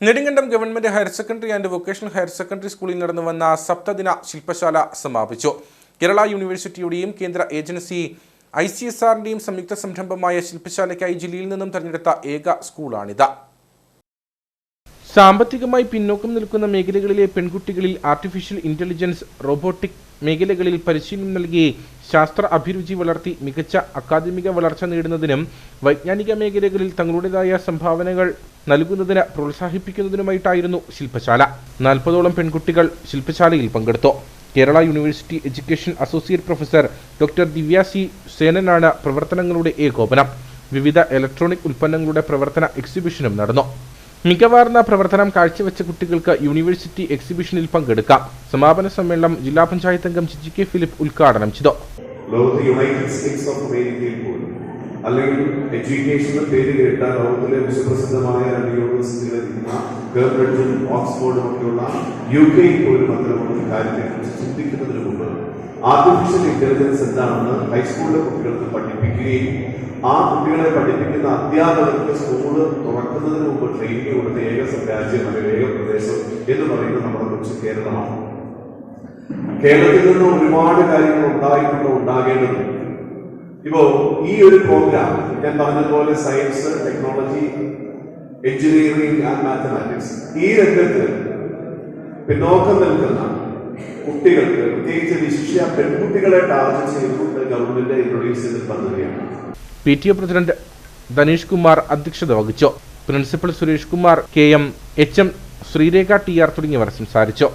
Nedumkandam government higher secondary and vocational higher secondary സ്കൂളിൽ നടന്നു വന്ന സപ്തദിന ശില്പശാല സമാപിച്ചു. കേരള യൂണിവേഴ്സിറ്റിയുടെയും കേന്ദ്ര ഏജൻസി ഐ സി എസ് ആറിന്റെയും സംയുക്ത സംരംഭമായ ശില്പശാലയ്ക്കായി ജില്ലയിൽ നിന്നും തെരഞ്ഞെടുത്ത ഏക സ്കൂളാണിത്. സാമ്പത്തികമായി പിന്നോക്കം നിൽക്കുന്ന മേഖലകളിലെ പെൺകുട്ടികളിൽ ആർട്ടിഫിഷ്യൽ ഇന്റലിജൻസ് റോബോട്ടിക് മേഖലകളിൽ പരിശീലനം നൽകി ശാസ്ത്ര അഭിരുചി വളർത്തി മികച്ച അക്കാദമിക വളർച്ച നേടുന്നതിനും വൈജ്ഞാനിക മേഖലകളിൽ തങ്ങളുടേതായ സംഭാവനകൾ നൽകുന്നതിന് പ്രോത്സാഹിപ്പിക്കുന്നതിനുമായിട്ടായിരുന്നു ശില്പശാല. നാൽപ്പതോളം പെൺകുട്ടികൾ ശില്പശാലയിൽ പങ്കെടുത്തു. Kerala university education associate professor doctor Divya C സേനനാണ് പ്രവർത്തനങ്ങളുടെ ഏകോപനം. വിവിധ ഇലക്ട്രോണിക് ഉൽപ്പന്നങ്ങളുടെ പ്രവർത്തന എക്സിബിഷനും നടന്നു. മികവാർന്ന പ്രവർത്തനം കാഴ്ചവെച്ച കുട്ടികൾക്ക് യൂണിവേഴ്സിറ്റി എക്സിബിഷനിൽ പങ്കെടുക്കാം. സമാപന സമ്മേളനം ജില്ലാ പഞ്ചായത്ത് അംഗം ജിജി കെ ഫിലിപ്പ് ഉദ്ഘാടനം ചെയ്തു. ലോകത്ത് യുണൈറ്റഡ് സ്റ്റേറ്റ്സ് ഓഫ് അമേരിക്കയിൽ പോലും അല്ലെങ്കിൽ എഡ്യൂക്കേഷന്റെ പേര് കേട്ട ലോകത്തിലെ വിശ്വപ്രസിദ്ധമായ രണ്ട് യൂണിവേഴ്സിറ്റികളിൽ ഇരിക്കുന്ന കേംബ്രിഡ്ജും ഓക്സ്ഫോർഡും ഒക്കെയുള്ള യു കെയിൽ പോലും അത്തരമൊരു കാര്യത്തെക്കുറിച്ച് ചിന്തിക്കുന്നതിന് മുമ്പ് ആർട്ടിഫിഷ്യൽ ഇന്റലിജൻസ് എന്താണെന്ന് ഹൈസ്കൂളിലെ കുട്ടികൾക്ക് പഠിപ്പിക്കുകയും ആ കുട്ടികളെ പഠിപ്പിക്കുന്ന അധ്യാപകർക്ക് സ്കൂൾ തുറക്കുന്നതിന് മുമ്പ് ട്രെയിനിങ് കൊടുത്ത ഏക രാജ്യം അല്ലെങ്കിൽ ഏക പ്രദേശം എന്ന് പറയുന്നത് നമ്മുടെ കൊച്ചു കേരളമാണ്. കേരളത്തിൽ നിന്ന് ഒരുപാട് കാര്യങ്ങൾ ഉണ്ടായിട്ടുണ്ട് ഉണ്ടാകേണ്ടതുണ്ട്. ഇപ്പോ ഈ ഒരു പ്രോഗ്രാം ഞാൻ പറഞ്ഞതുപോലെ science technology engineering and mathematics ഈ രംഗത്ത് പിന്നോക്കം നിൽക്കുന്ന കുട്ടികൾക്ക് പ്രത്യേകിച്ച് വിശിഷ്യ പെൺകുട്ടികളെ ടാർഗറ്റ് ചെയ്തുകൊണ്ട് ഗവൺമെന്റ് ഇൻട്രൊഡ്യൂസ് ചെയ്ത പദ്ധതിയാണ് P T A president Dhaneesh Kumar അധ്യക്ഷത വഹിച്ചു. Principal Suresh Kumar K M H M Sreerekha T R തുടങ്ങിയവർ സംസാരിച്ചു.